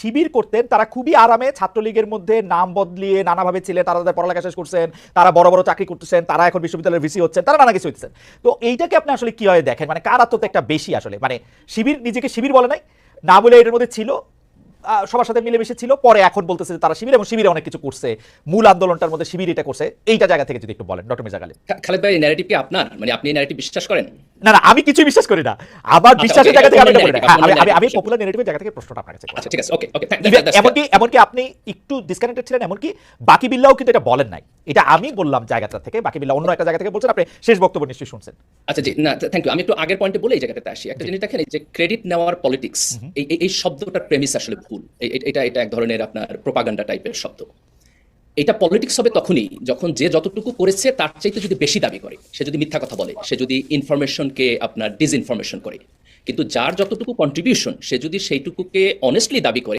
শিবির করতেন, তারা খুবই আরামে ছাত্রলীগের মধ্যে নাম বদলিয়ে নানাভাবে ছিলেন তারা তাদের পড়ালেখা শেষ করছেন, তারা বড় বড় চাকরি করতেছেন, তারা এখন বিশ্ববিদ্যালয়ের ভিসি হচ্ছেন, তারা নানা কিছু হচ্ছেন। তো এইটাকে আপনি আসলে কীভাবে দেখেন? মানে কার আত্মতে একটা বেশি আসলে? মানে শিবির নিজেকে শিবির বলে নাই? না বলে এটার মধ্যে ছিল সবার সাথে মিলেমিশে ছিল পরে এখন বলতেছে যে তারা শিবির এবং শিবিরে অনেক কিছু করছে। মূল আন্দোলনটার মধ্যে শিবির এটা করছে। এইটা জায়গা থেকে যদি একটু বলেন ডক্টর মির্জা গালিব খালেদ ভাই ন্যারেটিভ কি আপনার? মানে আপনি ন্যারেটিভ বিশ্বাস করেন? না না আমি কিছুই বিশ্বাস করি না। আমার আচ্ছা, বিশ্বাসের জায়গা থেকে আমি এটা বলি হ্যাঁ, আমি আমি- আমি পপুলার ন্যারেটিভের জায়গা থেকে প্রশ্নটা আপনার কাছে। আচ্ছা ঠিক আছে ওকে ওকে এমনকি এমনকি আপনি একটু ডিসকানেক্টেড ছিলেন এমনকি বাকি বিল্লাও কিন্তু এটা বলেন নাই। এটা আমি বললাম জায়গাটা থেকে বাকি বিল্লা অন্য একটা জায়গা থেকে বলছেন আপনি শেষ বক্তব্য নিশ্চয়ই শুনছেন। আচ্ছা জি না থ্যাংক ইউ আমি একটু আগের পয়েন্টে বলে এই জায়গাটাতে আসি। একটা জিনিস দেখেন এই যে ক্রেডিট নেওয়ার পলিটিক্স এই এই- শব্দটার প্রেমিস আসলে ভুল। এটা এটা এক ধরনের আপনার প্রোপাগান্ডা টাইপের শব্দ। এটা পলিটিক্স হবে তখনই যখন যে যতটুকু করেছে তার চাইতে যদি বেশি দাবি করে সে যদি মিথ্যা কথা বলে সে যদি ইনফরমেশনকে আপনার ডিসইনফরমেশন করে। কিন্তু যার যতটুকু কন্ট্রিবিউশন সে যদি সেইটুকুকে অনেস্টলি দাবি করে